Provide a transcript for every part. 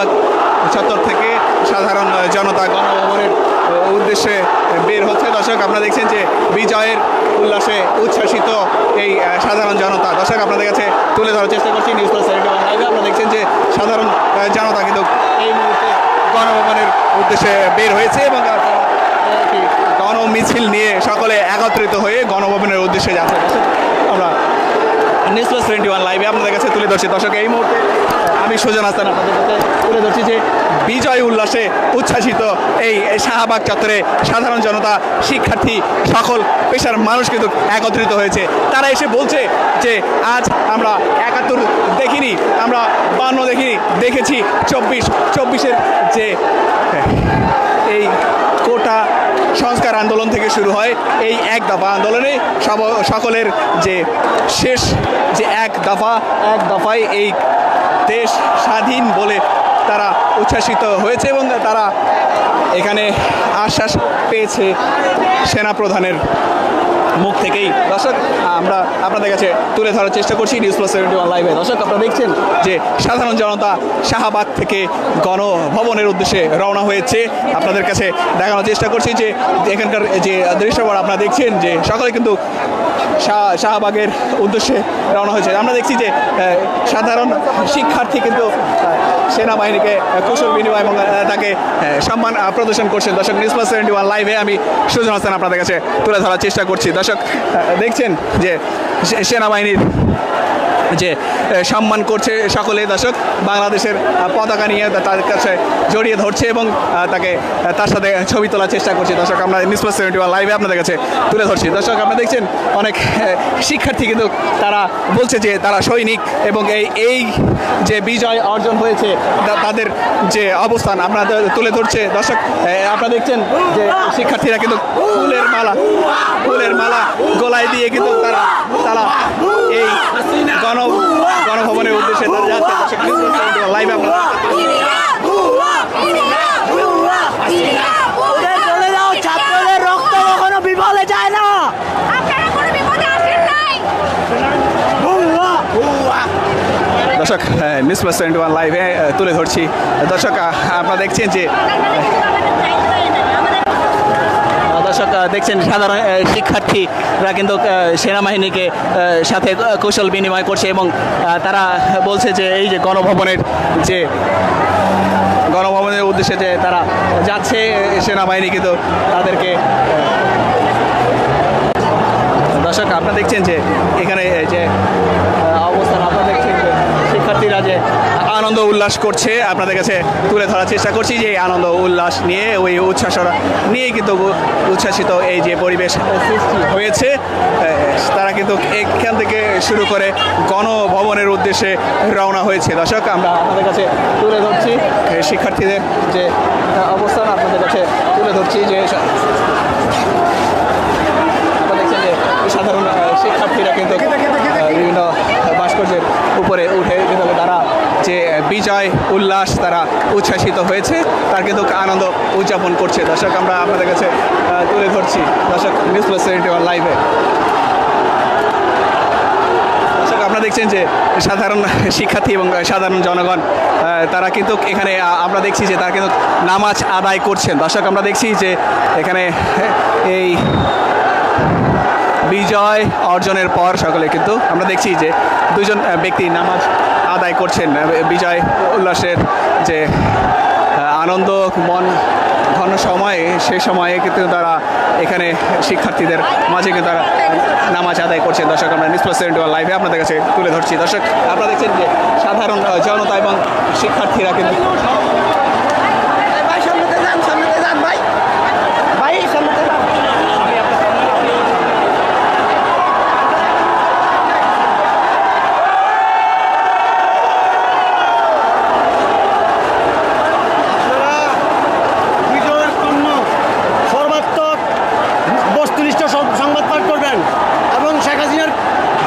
শাহবাগ চত্বর থেকে সাধারণ জনতা গণভবনের উদ্দেশ্যে বের হচ্ছে। দর্শক, আপনারা দেখছেন যে বিজয়ের উল্লাসে উচ্ছ্বাসিত এই সাধারণ জনতা। দর্শক, আপনাদের কাছে তুলে ধরার চেষ্টা করছি নিউজ প্লাস আপনারা দেখছেন যে সাধারণ জনতা কিন্তু এই মুহূর্তে গণভবনের উদ্দেশ্যে বের হয়েছে এবং তারা একটি গণ মিছিল নিয়ে সকলে একত্রিত হয়ে গণভবনের উদ্দেশ্যে যাচ্ছে। আমরা নিউজ প্লাস টোয়েন্টি ওয়ান লাইভে আপনাদের কাছে তুলে ধরছি। দর্শক, এই মুহূর্তে আমি সুজন হাসান আপনাদের কাছে তুলে ধরছি যে বিজয় উল্লাসে উচ্ছ্বাসিত এই শাহবাগ চত্বরে সাধারণ জনতা, শিক্ষার্থী সকল পেশার মানুষ কিন্তু একত্রিত হয়েছে। তারা এসে বলছে যে, আজ আমরা একাত্তর দেখিনি, আমরা বান্ন দেখিনি, দেখেছি চব্বিশ, চব্বিশের যে এই কোটা সংস্কার আন্দোলন থেকে শুরু হয় এই এক দফা আন্দোলনে সব সকলের যে শেষ, যে এক দফা, এক দফায় এই দেশ স্বাধীন বলে তারা উচ্ছ্বাসিত হয়েছে এবং তারা এখানে আশ্বাস পেয়েছে সেনাপ্রধানের মুখ থেকেই। দর্শক, আমরা আপনাদের কাছে তুলে ধরার চেষ্টা করছি নিউজ প্লাস সেভেন্টি ওয়ান লাইভে দর্শক, আপনারা দেখছেন যে সাধারণ জনতা শাহবাগ থেকে গণভবনের উদ্দেশ্যে রওনা হয়েছে। আপনাদের কাছে দেখানোর চেষ্টা করছি যে এখানকার যে দৃশ্যপট আপনারা দেখছেন যে সকলে কিন্তু শাহ শাহবাগের উদ্দেশ্যে রওনা হয়েছে। আমরা দেখছি যে সাধারণ শিক্ষার্থী কিন্তু সেনাবাহিনীকে কৌশল বিনিময় এবং তাকে সম্মান প্রদর্শন করছেন। দর্শক নিউজ প্লাস সেভেন্টি ওয়ান লাইভে আমি সুজন হাসান আপনাদের কাছে তুলে ধরার চেষ্টা করছি। দর্শক দেখছেন যে সেনাবাহিনীর যে সম্মান করছে সকলে দর্শক। বাংলাদেশের পতাকা নিয়ে তার কাছে জড়িয়ে ধরছে এবং তাকে তার সাথে ছবি তোলার চেষ্টা করছে। দর্শক, আমরা নিউজ প্লাস সেভেন্টি ওয়ান লাইভে আপনাদের কাছে তুলে ধরছি। দর্শক, আপনারা দেখছেন অনেক শিক্ষার্থী কিন্তু তারা বলছে যে, তারা সৈনিক এবং এই এই যে বিজয় অর্জন হয়েছে তাদের যে অবস্থান আপনাদের তুলে ধরছে। দর্শক আপনারা দেখছেন যে, শিক্ষার্থীরা কিন্তু ফুলের মালা ফুলের মালা গলায় দিয়ে কিন্তু তারা তারা এই গণ গণভবনের উদ্দেশ্যে তারা যাচ্ছে। লাইভে ছাত্রদের রক্ত কখনো বিফলে যায় না। দর্শক নিউজ প্লাস টোয়েন্টি ওয়ান লাইভে তুলে ধরছি। দর্শক আপনারা দেখছেন যে দর্শক দেখছেন সাধারণ শিক্ষার্থীরা কিন্তু সেনাবাহিনীকে সাথে কৌশল বিনিময় করছে এবং তারা বলছে যে এই যে গণভবনের যে গণভবনের উদ্দেশ্যে যে তারা যাচ্ছে, সেনাবাহিনী কিন্তু তাদেরকে দর্শক, আপনারা দেখছেন যে এখানে যে অবস্থান, আপনারা দেখছেন যে শিক্ষার্থীরা যে আনন্দ উল্লাস করছে, আপনাদের কাছে তুলে ধরার চেষ্টা করছি যে আনন্দ উল্লাস নিয়ে, ওই উচ্ছ্বাসরা নিয়ে কিন্তু উচ্ছ্বাসিত এই যে পরিবেশ হয়েছে। তারা কিন্তু এখান থেকে শুরু করে গণভবনের উদ্দেশ্যে রওনা হয়েছে। দর্শক, আমরা আপনাদের কাছে তুলে ধরছি শিক্ষার্থীদের যে অবস্থান, আপনাদের কাছে তুলে ধরছি যে যে, সাধারণ শিক্ষার্থীরা কিন্তু আহ, বিভিন্ন ভাস্কর্যের উপরে উঠে কিন্তু তারা যে বিজয়, উল্লাস তারা উচ্ছ্বাসিত হয়েছে। তার কিন্তু আনন্দ উদযাপন করছে। দর্শক, আমরা আপনাদের কাছে তুলে ধরছি। দর্শক, নিউজ প্লাস লাইভে। দর্শক, আপনারা দেখছেন যে সাধারণ শিক্ষার্থী এবং সাধারণ জনগণ তারা কিন্তু এখানে আমরা দেখছি যে তারা কিন্তু নামাজ আদায় করছেন। দর্শক, আমরা দেখছি যে এখানে এই বিজয় অর্জনের পর সকলে কিন্তু, আমরা দেখছি যে দুজন ব্যক্তি নামাজ আদায় করছেন, বিজয় উল্লাসের যে আনন্দ, মন, ঘন সময়ে সেই সময়ে কিন্তু তারা এখানে শিক্ষার্থীদের মাঝে কিন্তু তারা নামাজ আদায় করছেন। দর্শক, আমরা নিউজ প্লাস লাইভে আপনাদের কাছে তুলে ধরছি। দর্শক, আপনারা দেখছেন যে সাধারণ জনতা এবং শিক্ষার্থীরা কিন্তু ভাই সামনেতে যান সামনেতে যান ভাই ভাই সামনেতে যান আপনারা বিজয়ের পণ্য সর্বাত্মক বস্তুনিষ্ঠ সং- সংবাদ পাঠ করবেন এবং শেখ হাসিনার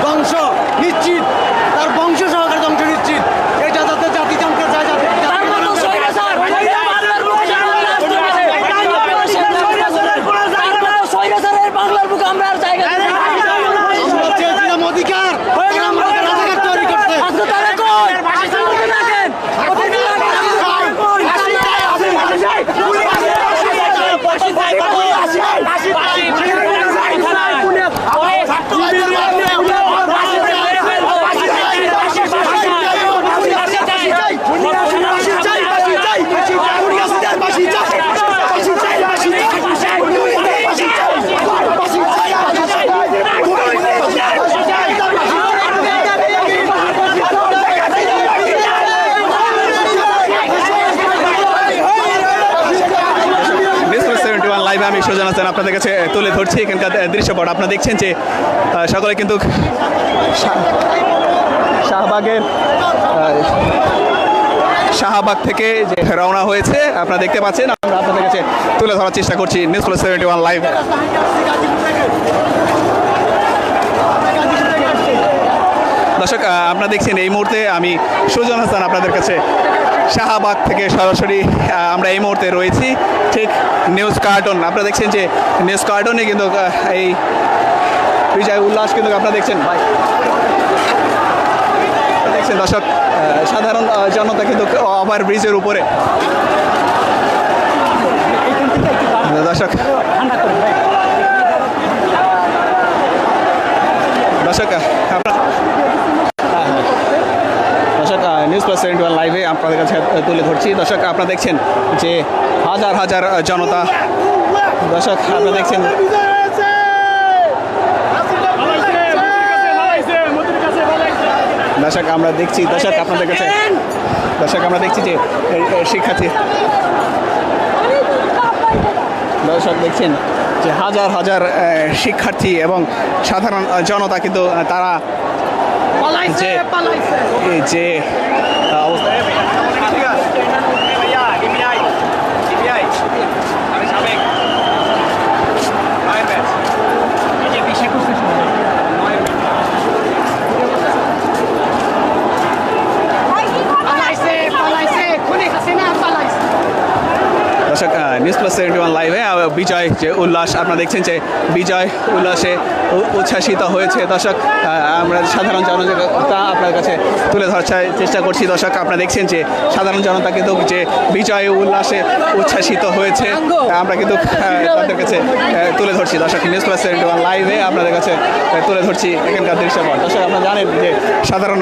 বংশ নিশ্চিত তার বংশ সহকারে ধ্বংস নিশ্চিত এটা যাতে জাতি জানতে চায় যাতে জাতি জানতে চায়। হাসান আপনাদের কাছে তুলে ধরছি এখানকার দৃশ্যপট। আপনারা দেখছেন যে সকলে কিন্তু শাহবাগের শাহবাগ থেকে যে রওনা হয়েছে, আপনারা দেখতে পাচ্ছেন, আমরা আপনাদের কাছে তুলে ধরার চেষ্টা করছি। News plus seventy one live দর্শক আপনারা দেখছেন এই মুহূর্তে আমি সুজন হাসান আপনাদের কাছে শাহবাগ থেকে সরাসরি আমরা এই মুহূর্তে রয়েছি। ঠিক নিউজ কার্টন আপনারা দেখছেন যে নিউজ কার্টনে কিন্তু এই বিজয় উল্লাস কিন্তু আপনারা দেখছেন। ভাই। দেখছেন দর্শক সাধারণ জনতা কিন্তু ওভার ব্রিজের উপরে। দর্শক। দর্শক আহ, আপনার দর্শক নিউজ প্লাস সেভেন্টি ওয়ান লাইভে আপনাদের কাছে তুলে ধরছি। দর্শক আপনারা দেখছেন যে হাজার হাজার জনতা দর্শক আপনারা দেখছেন দর্শক আমরা দেখছি দর্শক আপনাদের কাছে দর্শক আমরা দেখছি যে শিক্ষার্থী দর্শক দেখছেন যে হাজার হাজার শিক্ষার্থী এবং সাধারণ জনতা কিন্তু তারা যে এই যে আহ, অবস্থা পালাইছে পালাইছে খুনি হাসিনা পালাইছে দর্শক নিউজ প্লাস সেভেন্টি ওয়ান লাইভে বিজয় যে উল্লাস, আপনারা দেখছেন যে বিজয় উল্লাসে উচ্ছ্বাসিত হয়েছে। দর্শক আমরা সাধারণ জনতা আপনার কাছে তুলে ধরার চেষ্টা করছি। দর্শক, আপনারা দেখছেন যে সাধারণ জনতা কিন্তু যে বিজয় উল্লাসে উচ্ছ্বাসিত হয়েছে, আমরা কিন্তু তাদের কাছে তুলে ধরছি। দর্শক নিউজ প্লাস সেভেন্টি ওয়ান লাইভে আপনাদের কাছে তুলে ধরছি এখানকার দৃশ্যপট। দর্শক, আপনারা জানেন যে সাধারণ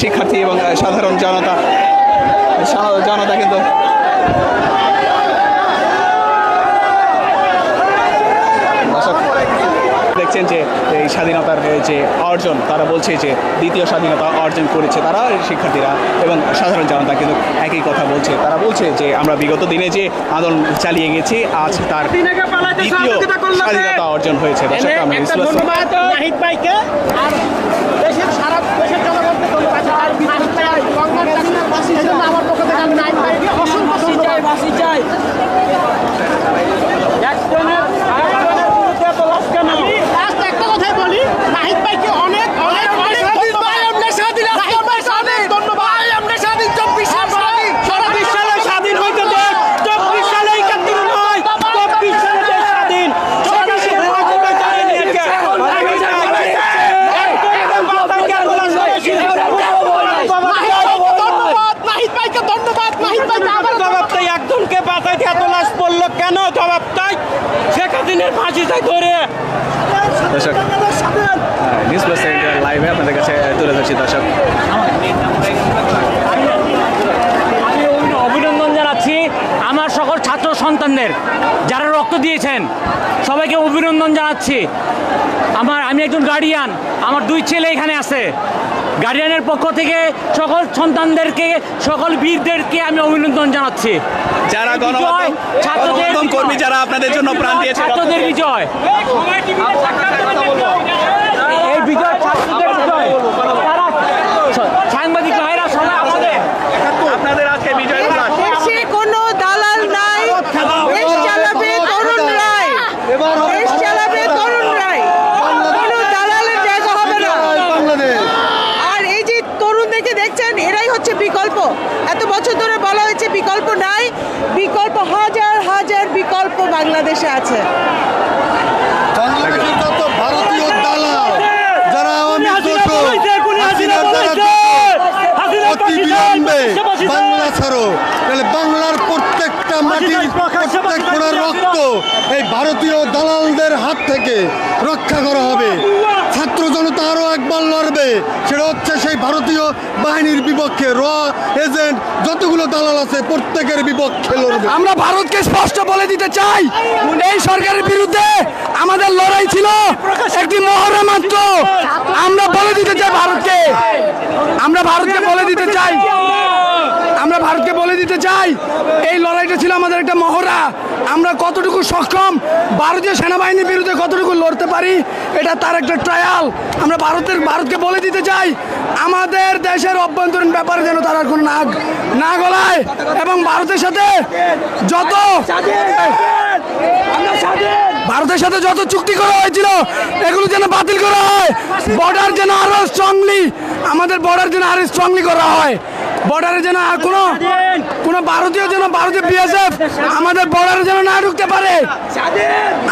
শিক্ষার্থী এবং সাধারণ জনতা জনতা কিন্তু দর্শক দেখছেন যে এই স্বাধীনতার যে অর্জন তারা বলছে যে দ্বিতীয় স্বাধীনতা অর্জন করেছে তারা শিক্ষার্থীরা এবং সাধারণ জনতা কিন্তু একই কথা বলছে। তারা বলছে যে আমরা বিগত দিনে যে আন্দোলন চালিয়ে গেছি আজ তার দ্বিতীয় স্বাধীনতা অর্জন হয়েছে। দর্শক আমরা একটা ইসলাম- ধন্যবাদ নাহিদ ভাইকে আর দেশের সারা দেশের জনগণকে ধন্যবাদ আর নাহিদ ভাই গঙ্গার ডাক্তার বাসি সেজন্য আমার পক্ষ থেকে আমি নাহিদ ভাইকে অসংখ্য ধন্যবাদ বাসি চাই লাস্ট একটা কথাই বলি নাহিদ ভাইকে অনেক অনেক অনেক ধন্যবাদ নাহিদ ভাই স্বাধীন ধন্যবাদ আমরা স্বাধীন চব্বিশ স্বাধীন সারা বিশ্বে স্বাধীন হইতে দেখ চব্বিশ সালে একাত্তর নয় চব্বিশ সালে দেশ স্বাধীন চব্বিশ সালে ধন্যবাদ নাহিদ ভাইকে ধন্যবাদ নাহিদ ভাইকে আবার জবাবটাই একজনকে বাঁচাইতে এত লাশ পড়ল কেন জবাবটাই শেখ হাসিনের ফাঁসি চাই ধরে দর্শক নিউজ প্লাস লাইভে আপনাদের কাছে তুলে ধরছি দর্শক। অভিনন্দন জানাচ্ছি আমার সকল ছাত্র সন্তানদের যারা রক্ত দিয়েছেন। সবাইকে অভিনন্দন জানাচ্ছি। আমার আমি একজন গার্ডিয়ান আমার দুই ছেলে এখানে আছে। গার্ডিয়ানের পক্ষ থেকে সকল সন্তানদেরকে সকল বীরদেরকে আমি অভিনন্দন জানাচ্ছি যারা ছাত্রদের। কর্মী যারা আপনাদের জন্য প্রাণ দিয়েছে ছাত্রদের বিজয় এই বিজয় ছাত্রদের বিজয় তারা সাংবাদিক ভাইরা সবাই আমাদের আপনাদের আজকে বিজয় উল্লাস দেশে কোনো দালাল নাই দেশ চালাবে তরুণ রায় দেশ চালাবে তরুণ রায় কোনো দালালের জায়গা হবে না আর এই যে তরুণদেরকে দেখছেন এরাই হচ্ছে বিকল্প এত বছর ধরে বলা হয়েছে বিকল্প নাই বিকল্প হাজার বিকল্প বাংলাদেশে আছে। ভারতীয় দালাল যারা বাংলা ছাড়ো। তাহলে বাংলার প্রত্যেকটা মাটির প্রত্যেক ফোড়ার রক্ত এই ভারতীয় দালালদের হাত থেকে রক্ষা করা হবে। ছাত্র জনতা আরও একবার লড়বে সেটা হচ্ছে সেই ভারতীয় বাহিনীর বিপক্ষে র এজেন্ট যতগুলো দালাল আছে, প্রত্যেকের বিপক্ষে লড়বে। আমরা ভারতকে স্পষ্ট বলে দিতে চাই, এই সরকারের বিরুদ্ধে আমাদের লড়াই ছিল একটি মহড়া মাত্র। আমরা বলে দিতে চাই ভারতকে। আমরা ভারতকে বলে দিতে চাই। আমরা ভারতকে বলে দিতে চাই, এই লড়াইটা ছিল আমাদের একটা মহড়া। আমরা কতটুকু সক্ষম, ভারতীয় সেনাবাহিনীর বিরুদ্ধে কতটুকু লড়তে পারি, এটা তার একটা ট্রায়াল আমরা ভারতের ভারতকে বলে দিতে চাই আমাদের দেশের অভ্যন্তরীণ ব্যাপারে যেন তারা কোনো নাগ না গলায় এবং ভারতের সাথে যত ভারতের সাথে যত চুক্তি করা হয়েছিল, এগুলো যেন বাতিল করা হয়। বর্ডার যেন আরও স্ট্রংলি আমাদের বর্ডার যেন আরও স্ট্রংলি করা হয়। বর্ডারে যেন কোনো কোনো ভারতীয় যেন ভারতীয় বিএসএফ আমাদের বর্ডারে যেন না ঢুকতে পারে।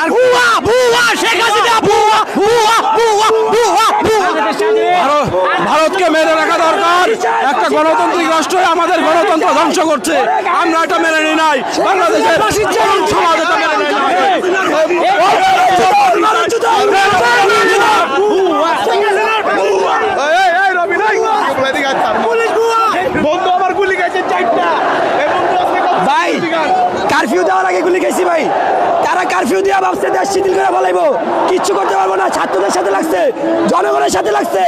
আর ভুয়া ভুয়া শেখ হাসিনা ভুয়া ভুয়া ভুয়া ভুয়া ভুয়া ভারতকে মেরে রাখা দরকার। একটা গণতান্ত্রিক রাষ্ট্র আমাদের গণতন্ত্র ধ্বংস করছে। আমরা এটা মেনে নিই নাই। বাংলাদেশের সমাজ এটা মেনে নেয় নাই। শিথিল করে ফেলাইবো। কিচ্ছু করতে পারব না ছাত্রদের সাথে লাগছে জনগণের সাথে লাগছে।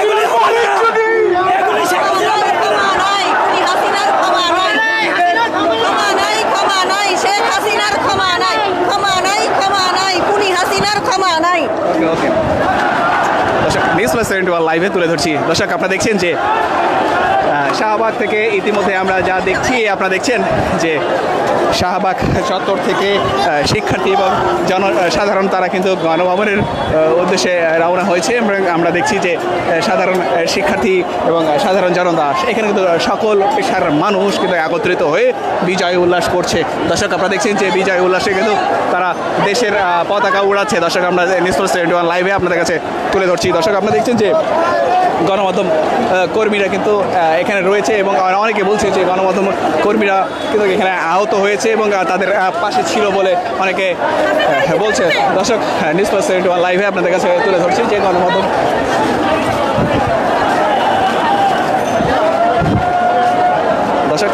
এগুলি হবে না। এগুলি শেখ হাসিনার ক্ষমা নাই ক্ষমা নাই ক্ষমা নাই ক্ষমা হাসিনার ক্ষমা নাই ক্ষমা নাই ক্ষমা নাই খুনি হাসিনার ক্ষমা নাই ওকে ওকে। দর্শক নিউজ প্লাস সেভেন্টি ওয়ান লাইভে তুলে ধরছি। দর্শক আপনারা দেখছেন যে শাহবাগ থেকে ইতিমধ্যে আমরা যা দেখছি আপনারা দেখছেন যে শাহবাগ চত্বর থেকে শিক্ষার্থী এবং জন সাধারণ তারা কিন্তু গণভবনের উদ্দেশ্যে রওনা হয়েছে। আমরা দেখছি যে সাধারণ শিক্ষার্থী এবং সাধারণ জনতা এখানে কিন্তু সকল পেশার মানুষ কিন্তু একত্রিত হয়ে বিজয় উল্লাস করছে। দর্শক, আপনারা দেখছেন যে, বিজয় উল্লাসে কিন্তু তারা দেশের পতাকা উড়াচ্ছে। দর্শক, আমরা নিউজ লাইভে আপনাদের কাছে তুলে ধরছি। দর্শক, আপনারা দেখছেন যে, গণমাধ্যম কর্মীরা কিন্তু এখানে রয়েছে এবং অনেকে বলছে যে, গণমাধ্যম কর্মীরা কিন্তু এখানে আহত হয়েছে। এবং তাদের পাশে ছিল বলে অনেকে আহ, বলছে। দর্শক নিউজ প্লাস লাইভে আপনাদের কাছে তুলে ধরছি যে গণমাধ্যম। দর্শক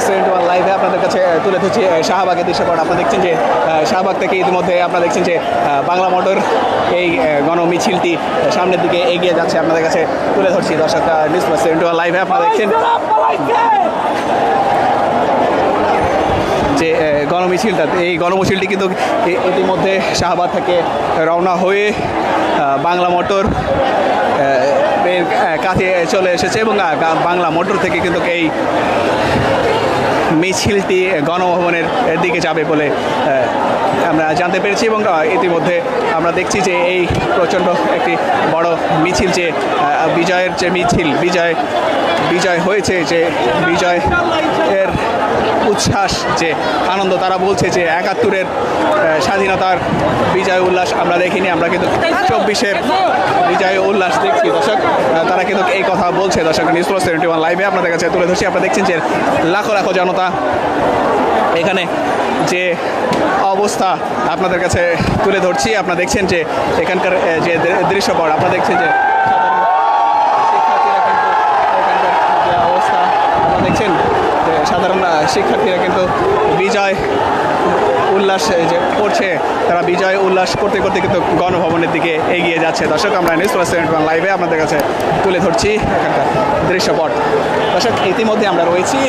সেভেন্টি ওয়ান লাইভে আপনাদের কাছে তুলে ধরছি শাহবাগের দৃশ্যপট আপনারা দেখছেন যে শাহবাগ থেকে ইতিমধ্যে আপনারা দেখছেন যে বাংলা মোটর এই গণমিছিলটি সামনের দিকে এগিয়ে যাচ্ছে আপনাদের কাছে তুলে ধরছি। দর্শক সেভেন্টি ওয়ান লাইভে আপনারা দেখছেন যে আহ, গণমিছিলটা এই গণমিছিলটি কিন্তু ইতিমধ্যে শাহবাগ থেকে রওনা হয়ে বাংলা মোটর কাছে চলে এসেছে এবং বাংলা মোটর থেকে কিন্তু এই মিছিলটি গণভবনের দিকে যাবে বলে আমরা জানতে পেরেছি এবং ইতিমধ্যে আমরা দেখছি যে এই প্রচণ্ড একটি বড় মিছিল যে বিজয়ের যে মিছিল, বিজয় বিজয় হয়েছে যে বিজয় এর উচ্ছ্বাস যে আনন্দ। তারা বলছে যে একাত্তরের স্বাধীনতার বিজয় উল্লাস আমরা দেখিনি, আমরা কিন্তু চব্বিশের বিজয় উল্লাস দেখছি। দর্শক তারা কিন্তু এই কথা বলছে। দর্শক, নিউজ প্লাস সেভেন্টি ওয়ান লাইভে আপনাদের কাছে তুলে ধরছি। আপনারা দেখছেন যে লাখো লাখো জনতা এখানে যে অবস্থা আপনাদের কাছে তুলে ধরছি। আপনারা দেখছেন যে এখানকার যে দৃশ্যপট, আপনারা দেখছেন যে শিক্ষার্থীরা কিন্তু এখানকার যে অবস্থা আপনারা দেখছেন যে সাধারণ শিক্ষার্থীরা কিন্তু বিজয় উল্লাস যে করছে, তারা বিজয় উল্লাস করতে করতে কিন্তু গণভবনের দিকে এগিয়ে যাচ্ছে। দর্শক, আমরা নিউজ প্লাস ওয়ান লাইভে আপনাদের কাছে তুলে ধরছি এখানকার দৃশ্যপট। দর্শক, ইতিমধ্যে আমরা রয়েছি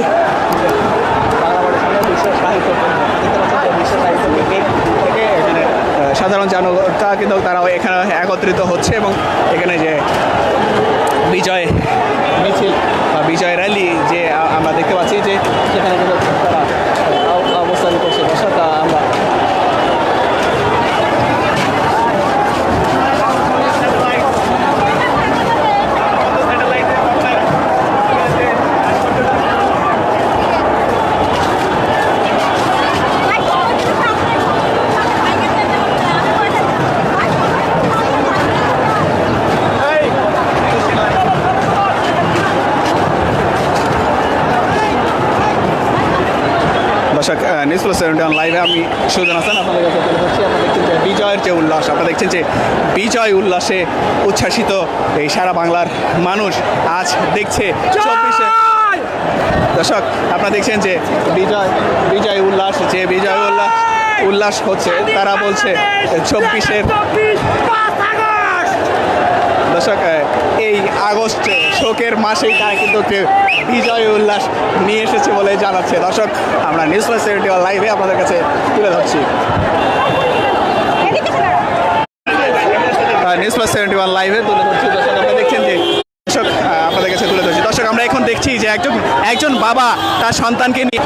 সাধারণ জনতা কিন্তু তারা এখানে একত্রিত হচ্ছে এবং এখানে যে বিজয় মিছিল বিজয় র্যালি যে আমরা দেখতে পাচ্ছি যে সেখানে কিন্তু তারা অ- অবস্থান করছে দর্শক আ, আমরা দর্শক নিউজ প্লাস সেভেন্টি লাইভে আমি সুজন হাসান আপনাদের কাছে আপনারা দেখছেন যে বিজয়ের যে উল্লাস আপনারা দেখছেন যে বিজয় উল্লাসে উচ্ছ্বাসিত এই সারা বাংলার মানুষ আজ দেখছে চব্বিশে দর্শক আপনারা দেখছেন যে বিজয় বিজয় উল্লাস যে বিজয় উল্লাস উল্লাস হচ্ছে তারা বলছে চব্বিশের এই আগস্ট শোকের মাসেই তারা কিন্তু বিজয় উল্লাস নিয়ে এসেছে বলে জানাচ্ছে। দর্শক, আমরা নিউজ প্লাস লাইভে আপনাদের কাছে তুলে ধরছি। নিউজ প্লাস সেভেন্টি ওয়ান লাইভে তুলে ধরছি। দর্শক, আপনারা দেখছেন যে, দর্শক আপনাদের কাছে তুলে ধরছি। দর্শক, আমরা এখন দেখছি যে একজন একজন বাবা তার সন্তানকে নিয়ে